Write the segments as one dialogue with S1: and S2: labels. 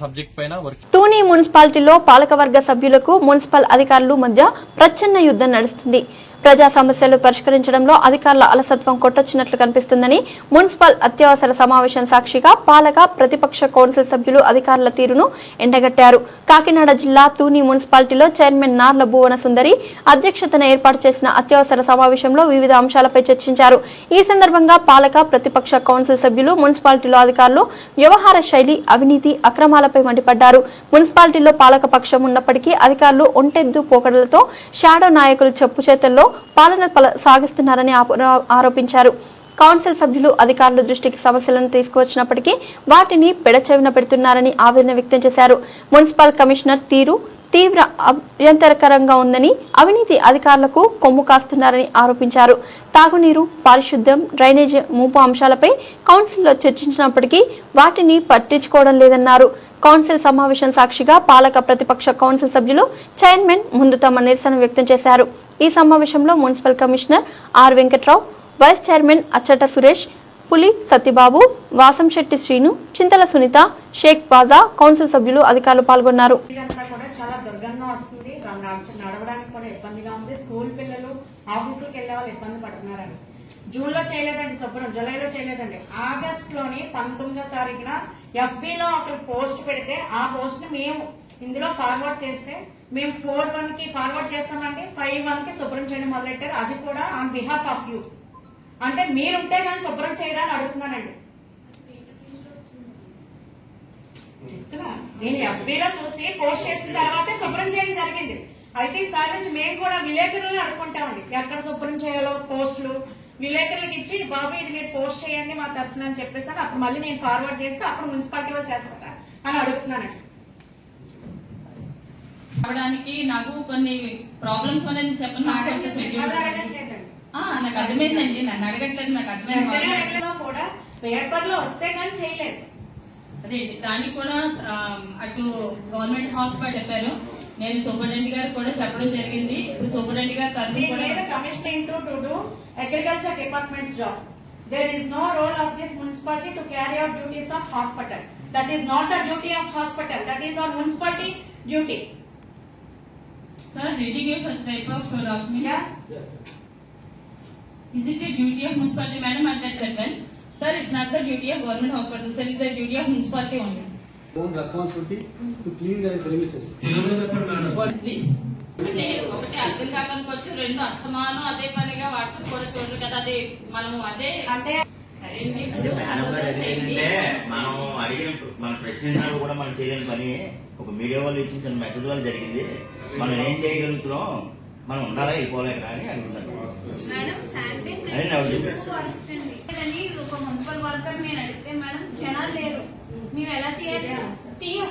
S1: Subject పైన work
S2: తూని మున్సిపాలిటీలో పాలకవర్గ సభ్యులకు మున్సిపల్ అధికారులు మధ్య ప్రచ్ఛన్న యుద్ధం నడుస్తుంది. ప్రజా సమస్యలు పరిష్కరించడంలో అధికారుల అలసత్వం కొట్టొచ్చినట్లు కనిపిస్తుందని మున్సిపల్ అత్యవసర సమావేశం సాక్షిగా పాలక ప్రతిపక్ష కౌన్సిల్ సభ్యులు అధికారుల తీరును ఎండగట్టారు. కాకినాడ జిల్లా తూని మున్సిపాలిటీలో చైర్మన్ నార్ల భువన సుందరి అధ్యక్షతన ఏర్పాటు చేసిన అత్యవసర సమావేశంలో వివిధ అంశాలపై చర్చించారు. ఈ సందర్భంగా పాలక ప్రతిపక్ష కౌన్సిల్ సభ్యులు మున్సిపాలిటీలో అధికారులు వ్యవహార శైలి అవినీతి అక్రమాలపై మండిపడ్డారు. మున్సిపాలిటీలో పాలక పక్షం ఉన్నప్పటికీ అధికారులు ఒంటెద్దు పోకడలతో షాడో నాయకులు చెప్పు చేతల్లో పాలన పల- సాగిస్తున్నారని ఆరోపించారు. కౌన్సిల్ సభ్యులు అధికారుల దృష్టికి సమస్యలను తీసుకువచ్చినప్పటికీ వాటిని పెడచెవిన పెడుతున్నారని ఆవేదన వ్యక్తం చేశారు. మున్సిపల్ కమిషనర్ తీరు తీవ్ర అభ్యంతరకరంగా ఉందని అవినీతి అధికారులకు కొమ్ము కాస్తున్నారని ఆరోపించారు. తాగునీరు పారిశుద్ధ్యం డ్రైనేజ్ ముంపు అంశాలపై కౌన్సిల్లో చర్చించినప్పటికీ వాటిని పట్టించుకోవడం లేదన్నారు. కౌన్సిల్ సమావేశం సాక్షిగా పాలక ప్రతిపక్ష కౌన్సిల్ సభ్యులు చైర్మన్ ముందు తమ నిరసన వ్యక్తం చేశారు. ఈ సమావేశంలో municipal commissioner R Venkatrao vice chairman Achchata Suresh Puli Satyababu Vasamsetti Srinu చింతల సునీత షేక్ బాజా కౌన్సిల్ సభ్యులు అధికారులు పాల్గొన్నారు.
S3: చాలా దుర్గంధం వస్తుంది. నడవడానికి కూడా ఇబ్బందిగా ఉంది. స్కూల్ పిల్లలు ఆఫీసులకు వెళ్ళే వాళ్ళు ఇబ్బంది పడుతున్నారని జూన్లో చేయలేదండి శుభ్రం జూలైలో చేయలేదండి. ఆగస్ట్లోని పంతొమ్మిదో తారీఖున FB లో ఒక పోస్ట్ పెడితే ఆ పోస్ట్ మేము ఇందులో ఫార్వర్డ్ చేస్తే మేము ఫోర్ వన్కి ఫార్వర్డ్ చేస్తామంటే ఫైవ్ వన్కి శుభ్రం చేయడం మొదలెట్టారు అది కూడా ఆన్ బిహాఫ్ ఆఫ్ యూ అంటే మీరుంటే కానీ శుభ్రం చేయరా అని అడుగుతున్నానండి. చెప్తున్నా? నేను ఎఫ్బీలో చూసి పోస్ట్ చేసిన తర్వాతే శుభ్రం చేయడం జరిగింది. అయితే ఈసారి నుంచి మేము కూడా విలేకరులను అనుకుంటామండి ఎక్కడ శుభ్రం చేయాలో పోస్టులు. విలేకరులకు ఇచ్చి బాబు ఇది మీరు పోస్ట్ చేయండి మా తరఫున అని చెప్పేసి అప్పుడు మళ్ళీ నేను ఫార్వర్డ్ చేస్తే అప్పుడు మున్సిపాలిటీ వాళ్ళు చేస్తారా అని అడుగుతున్నానండి.
S4: అవడానికి నాకు కొన్ని ప్రాబ్లమ్స్ అనేది చెప్పండి నాకు అర్థమైందండి నన్ను అడగట్లేదు నాకు అర్థమైంది.
S3: కూడా? వస్తే కానీ చేయలేదు.
S4: అదే దానికి కూడా అటు గవర్నమెంట్ హాస్పిటల్ చెప్పారు. నేను సూపరింటెండెంట్ గారు కూడా చెప్పడం జరిగింది. ఇప్పుడు సూపరింటెండెంట్ గారు
S3: మీద commissioning to to do agriculture departments job there is no role of this municipality to carry out duties of hospital that is not the duty of hospital that is on municipality duty
S4: Sir did you give such type of document is it a duty of municipality madam at that level sir it's not the duty of government hospital sir it's the duty of municipality only
S5: own responsibility to clean their premises.
S4: Please అంటే ఒకటి అర్థం కాకపోవచ్చు రెండు అస్తమానం అదే పనిగా WhatsApp కూడా చూడరు కదా అది మనము అదే
S3: అంటే
S6: ఏంటంటే మనం అడిగిన మన ప్రశ్నించినప్పుడు కూడా మనం చేయలేని పని. ఒక మీడియా వాళ్ళు ఇచ్చిన చిన్న మెసేజ్ వల్ల జరిగింది. మనం ఏం చేయగలుగుతున్నాం? మనం ఉండాలా వెళ్ళిపోలేక అని అడుగుతాను.
S7: ఒక మున్సిపల్ వర్కర్ నేను అడిగితే మేడం జనాలు లేరు. మేము ఎలా తీయాలి? తీయం.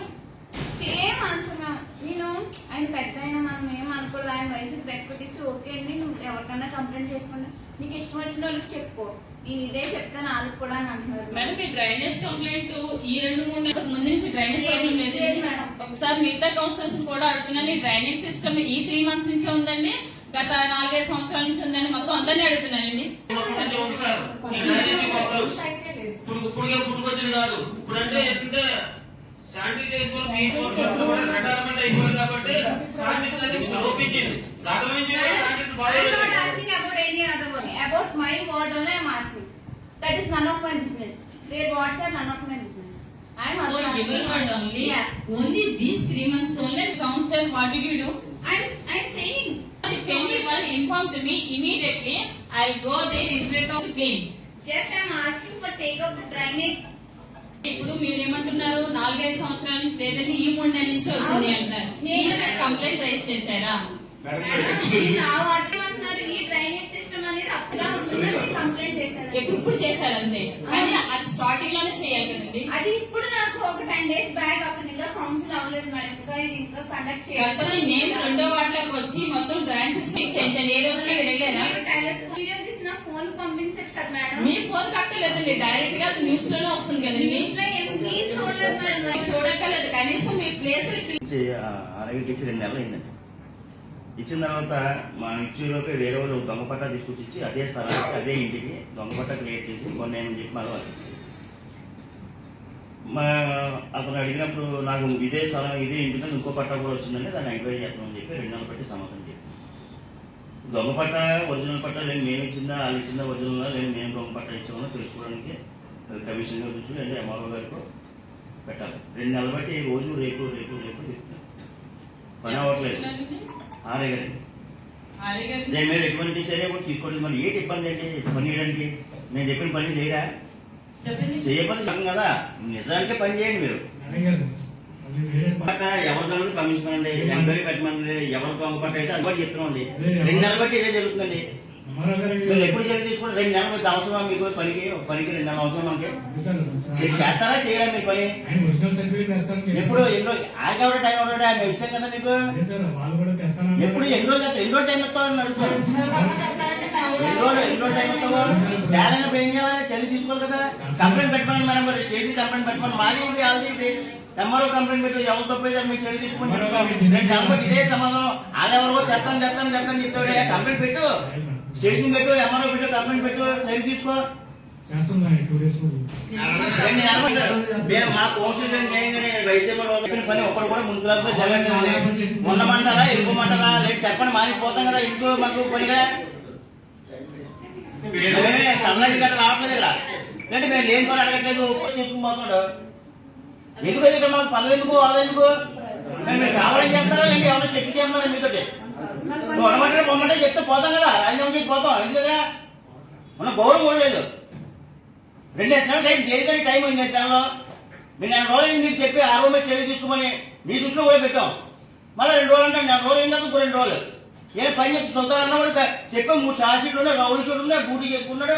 S7: సేమ్ ఆన్సర్ మ్యామ్ నేను ఆయన పెద్ద అయినా మనం ఏం అనుకోలేదు. ఆయన వయసుకి రెస్పెక్ట్ ఇచ్చి ఓకే అండి నువ్వు ఎవరికన్నా కంప్లైంట్ చేసుకుంటా నీకు ఇష్టం వచ్చిన వాళ్ళకి చెప్పుకో నేను ఇదే చెప్తాను వాళ్ళకి కూడా అని అంటున్నారు.
S4: మేడం మీ డ్రైనేజ్ కంప్లైంట్ ఈ రెండు మూడు నెలల ముందు నుంచి డ్రైనేజ్ ప్రాబ్లం లేదు.
S7: మేడం.
S4: ఒకసారి మిగతా కౌన్సిలర్స్ కూడా అడుగుతున్నాను ఈ డ్రైనేజ్ సిస్టమ్ ఈ త్రీ మంత్స్ నుంచి ఉందండి గత నాలుగైదు సంవత్సరాల నుంచి ఉందండి మొత్తం అందరినీ అడుగుతున్నానండి.
S8: ఇప్పుడు ఇప్పుడుగా పుట్టుకొచ్చింది కాదు. ఏంటంటే శానిటైజేషన్ రిటైర్మెంట్ అయిపోయింది కాబట్టి శానిటైజేషన్ అనేది లోపించింది గతం నుంచి శానిటైజేషన్
S7: I'm
S8: బాగా
S7: not asking about any other one. About my ward only I'm asking. That is none of my business. Their wards are none of my business. I'm
S4: So
S7: also
S4: you
S7: asking.
S4: were only
S7: Yeah.
S4: only these three months only counselor what did you do?
S7: I'm, I'm saying.
S4: If anyone informed me immediately, I'll go there instead of clean.
S7: Just I'm asking for take up the drainage.
S4: ఇప్పుడు మీరు ఏమంటున్నారు నాలుగైదు సంవత్సరాల నుంచి లేదండి ఈ మూడు నెలల నుంచి వచ్చింది అంటారు. మీరు కంప్లైంట్ రైజ్ చేశారా? ఇప్పుడు చేశారంతే కానీ అది స్టార్టింగ్లోనే చేయాలి కదండి.
S7: అది ఇప్పుడు నాకు ఒక టెన్ డేస్ బ్యాక్ అప్పుడు ఇంకా కౌన్సిల్ అవ్వలేదు మేడం. ఇంకా ఇది ఇంకా కండక్ట్
S4: కాకపోతే నేను రెండో వాటిలోకి వచ్చి మొత్తం డ్రాయింగ్ సిస్టమ్ చేయించాను ఏ రోజున
S7: వీడియో తీసి నా ఫోన్ పంపించచ్చు కదా మేడం.
S4: మీ ఫోన్ కట్టలేదండి డైరెక్ట్గా న్యూస్లోనే వస్తుంది కదండి. న్యూస్లో అలాగే
S6: ఇచ్చి రెండు నెలలు అయిందండి. ఇచ్చిన తర్వాత మా ఇచ్చిలోకి వేరే వాళ్ళు దొంగ పట్టా తీసుకొచ్చి ఇచ్చి అదే స్థలానికి అదే ఇంటికి దొంగ పట్టా క్రియేట్ చేసి కొన్ని ఏమని చెప్పి మళ్ళీ వాళ్ళు మా అతను అడిగినప్పుడు నాకు ఇదే స్థలం ఇదే ఇంటి మీద ఇంకో పట్టా కూడా వచ్చిందంటే దాన్ని ఎంక్వైరీ చేస్తామని చెప్పి రెండు నెలలు బట్టి సమాధానం చెప్పి దొంగ పట్ట ఒరిజినల్ పట్ట లేని మేము ఇచ్చిందా వాళ్ళు ఇచ్చిందా ఒరిజినల్ లేని మేము దొంగ పట్ట ఇచ్చామో తెలుసుకోవడానికి కమిషన్ గారు చూసి లేదా ఎంఆర్ఓ గారికి పెట్టాలి. రెండు నెలలు బట్టి రోజు రేపు రేపు రేపు చెప్తున్నాం పని అవ్వట్లేదు. ఆరే గారి.
S4: ఆర్య గారు.
S6: దీని మీద ఎటువంటి చర్య కూడా తీసుకోండి. మరి ఏంటి ఇబ్బంది ఏంటి పని చేయడానికి? నేను చెప్పిన పని చేయరా? చేయపని చెప్పం కదా. నిజానికి పని చేయండి మీరు.
S1: అడిగారు మళ్ళీ వేరే పా-
S6: పట్ట ఎవరి దాని కమిషన్ అండి? ఎంక్వైరీ పెట్టమండి? ఎవరి దొంగ పట్ట అయితే అందుబాటు చెప్తున్నాండి రెండు నెలలు బట్టి ఇదే జరుగుతుందండి. మీరు ఎప్పుడు చర్య తీసుకుంటే రెండు నెలలు బట్టి అవసరం మీకు పనికి పనికి రెండు నెలలు అవసరం మనకి? చే- చేస్తారా చేయరా మీ పని?
S1: మీరు-
S6: ఎప్పుడు ఎన్ని ఆయన ఎవరో టైం ఎవరో మేము ఇచ్చాం కదా మీకు?
S1: అదే సార్ వాళ్ళు కూడా తెస్తాను
S6: ఎప్పుడు ఎన్ని రోజులు ఎన్ని రోజులు టైం ఇస్తామని అడుగుతాను ఎన్ని రోజులు ఎన్ని రోజులు టైం ఇస్తావో? తేలైనప్పుడు ఏం చేయాలి? చర్య తీసుకోవాలి కదా. కంప్లైంట్ పెట్టమని మేడం మరి స్టేట్ కంప్లైంట్ పెట్టమని మాది ఉంది వాళ్ళది ఎంఆర్ఓ కంప్లైంట్ పెట్టి ఎవరు తప్పైతే మీకు చర్య నెలలు ఇదే సమాధానం. వాళ్ళెవరో తెస్తాను తెస్తాను తెస్తాను చెప్తాడు కంప్లైంట్ పెట్టు. స్టేషన్ పెట్టు ఎంఆర్ఓ పెట్టు కంప్లైంట్ పెట్టు చర్య తీసుకో. మేము మా పని కూడా జరగట్లేదు. ఉండమంటారా వెళ్ళిపోమంటారా లేదు చెప్పండి మారిపోతాం కదా ఇంకో మాకు పనిగా సన్నది గట్ట రావట్లేదు ఇక్కడ. అంటే మేము లేని పని అడగట్లేదు? చేసుకుని పోతున్నాడు. ఎందుకు ఇక్కడ మాకు పదవి ఎందుకు ఎందుకు? మరి కావాలని చెప్తారా? లేదు ఎవరైనా చెప్పి చేయమన్నారా మీతో నువ్వు పొమ్మంటే చెప్తే పోతాం కదా రాజీనామా చేసి పోతాం. ఎందుకు కదా? మన గౌరవం కూడా లేదు రెండు వేసిన టైం దేనికని టైం ఉంది వేసినాలో మీరు నెల రోజులు అయింది మీకు చెప్పి ఆ రోజు చర్య తీసుకోమని మీ దృష్టిలో కూడా పెట్టాం. మళ్ళీ రెండు రోజులు అంటే నెల రోజులు అయిందాక ఇంకో రెండు రోజులు. ఏ పని చెప్పి సొంతం అన్నవాడు చెప్పి మూడు షార్ట్ షీట్లు ఉన్నాయి రౌడీ షీట్ ఉంది డ్యూటీ చేసుకున్నాడు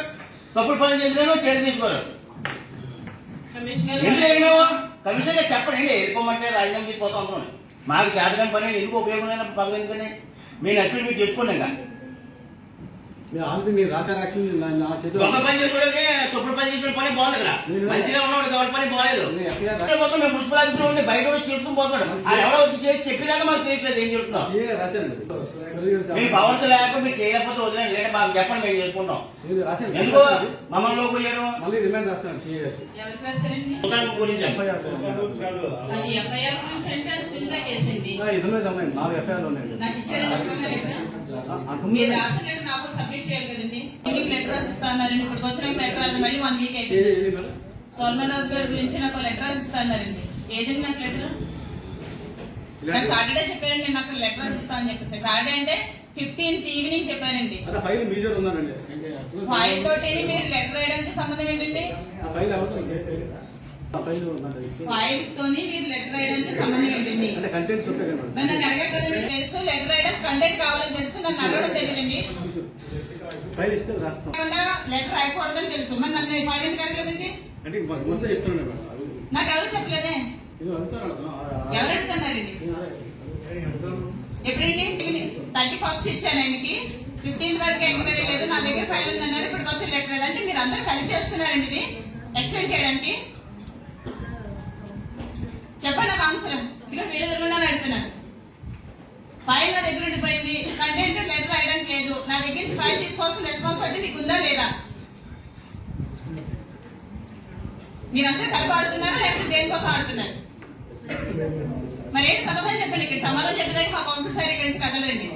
S6: తప్పుడు పని చేసినా చర్య తీసుకోరు ఎందుకు కమిషన్ చెప్పండి వెళ్ళిపోమంటే రాజీనామా చేసిపోతాం అనుకోండి మాకు చేతకాని పని ఎందుకు ఉపయోగం లేని పదవి ఎందుకని మీ నచ్చిన మీరు చేసుకోండి ఇంకా. తప్పుడు పని చేసిన పని బాగుంది ఇక్కడ మంచిగా ఉన్నవాడు కాబట్టి పని బాగాలేదు.
S5: ఎఫ్ఐఆర్
S6: మొత్తం మేము మున్సిపల్ ఆఫీస్లో ఉంది బయట వచ్చి చేసుకుని పోతున్నాడు. ఆ ఎవరో వచ్చి చెప్పేదాకా మాకు తెలియట్లేదు ఏం చెప్తున్నాం
S5: సీఏగా రాశాను
S6: మీ పవర్స్ లేకపోతే మీరు చేయకపోతే వదిలేండి. లేదా మాకు చెప్పండి మేము చేసుకుంటాం. ఎందుకు? మమ్మల్ని లోపు పోయారు
S5: మళ్ళీ రిమైండ్ రాస్తాను
S6: గురించి
S4: అది ఎఫ్ఐఆర్ గురించి అంటే అది సిల్గా కేసు
S5: ఇది ఉన్నది
S4: మీరు రాసిన నాకు సబ్మిట్ చేయాలి కదండి. మీకు లెటర్ రాసిస్తా అన్నారండి. ఇప్పటికి వచ్చిన లెటర్ రాదు మళ్ళీ వన్ వీక్ అయిపోయింది. సోల్మన్ రాజు గారి గురించి నాకు లెటర్ రాసిస్తా అన్నారండి. ఏదండి నాకు లెటర్ నాకు సాటర్డే చెప్పారండి నేను నాకు లెటర్ రాసిస్తా అని చెప్పేసి. సాటర్డే అంటే ఫిఫ్టీన్త్ ఈవినింగ్
S5: అదే ఫైల్ ఉందండి
S4: ఫైల్ తోటి మీరు లెటర్ రాయడానికి సంబంధం ఏంటండి? తోని మీరు లెటర్ రాయడానికి సంబంధం ఏంటండి? నన్ను మీకు తెలుసు లెటర్ రాయడానికి కంటెంట్ కావాలని తెలుసు నన్ను అడగడం కాకుండా లెటర్ రాయకూడదని తెలుసు. మరి నన్ను ఫైల్ ఎందుకు అడగలేదండి? నాకు ఎవరు చెప్పలేదే? ఎవరు అడుగుతున్నారండి? ఎప్పుడండి? థర్టీ ఫస్ట్ ఇచ్చాను ఆయనకి. ఫిఫ్టీన్త్ వరకు ఎంక్వైరీ లేదు. నా దగ్గర ఫైల్ ఉందన్నారు. ఇప్పటికి వచ్చి లెటర్ అంటే మీరు అందరూ కలిపి చేస్తున్నారండి ఇది. ఎక్స్టెండ్ చేయడానికి. సంవత్సరం నాకు ఆన్సర్ ఇదిగో వీడియో తిరుగుండాలని ఫైల్ నా దగ్గర ఉండిపోయింది. కంటెంట్ లెటర్ రాయడానికి లేదు. నా దగ్గర నుంచి ఫైల్ తీసుకోవాల్సిన రెస్పాన్సిబిలిటీ మీకు ఉందా లేదా? మీరందరూ కలిపి ఆడుతున్నారా? లేకపోతే దేనికోసం ఆడుతున్నారు? మరి ఏంటి సమాధానం చెప్పండి ఇక్కడ? సమాధానం చెప్పడానికి మా కౌన్సిల్ సార్ ఇక్కడ నుంచి కదలండి.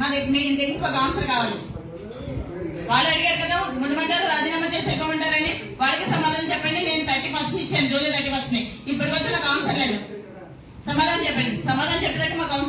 S4: మా దగ్గర మీ ఇంటి నుంచి మాకు ఆన్సర్ కావాలి. వాళ్ళు అడిగారు కదా మున్మంటారు రాజీనామా చేసి ఇవ్వమంటారని వాళ్ళకి సమాధానం చెప్పండి. నేను థర్టీ ఫస్ట్ ఇచ్చాను జూలై థర్టీ ఫస్ట్ని ఇప్పటికొచ్చి నాకు ఆన్సర్ లేదు. సమాధానం చెప్పండి. సమాధానం చెప్పినాక మా కౌన్సిల్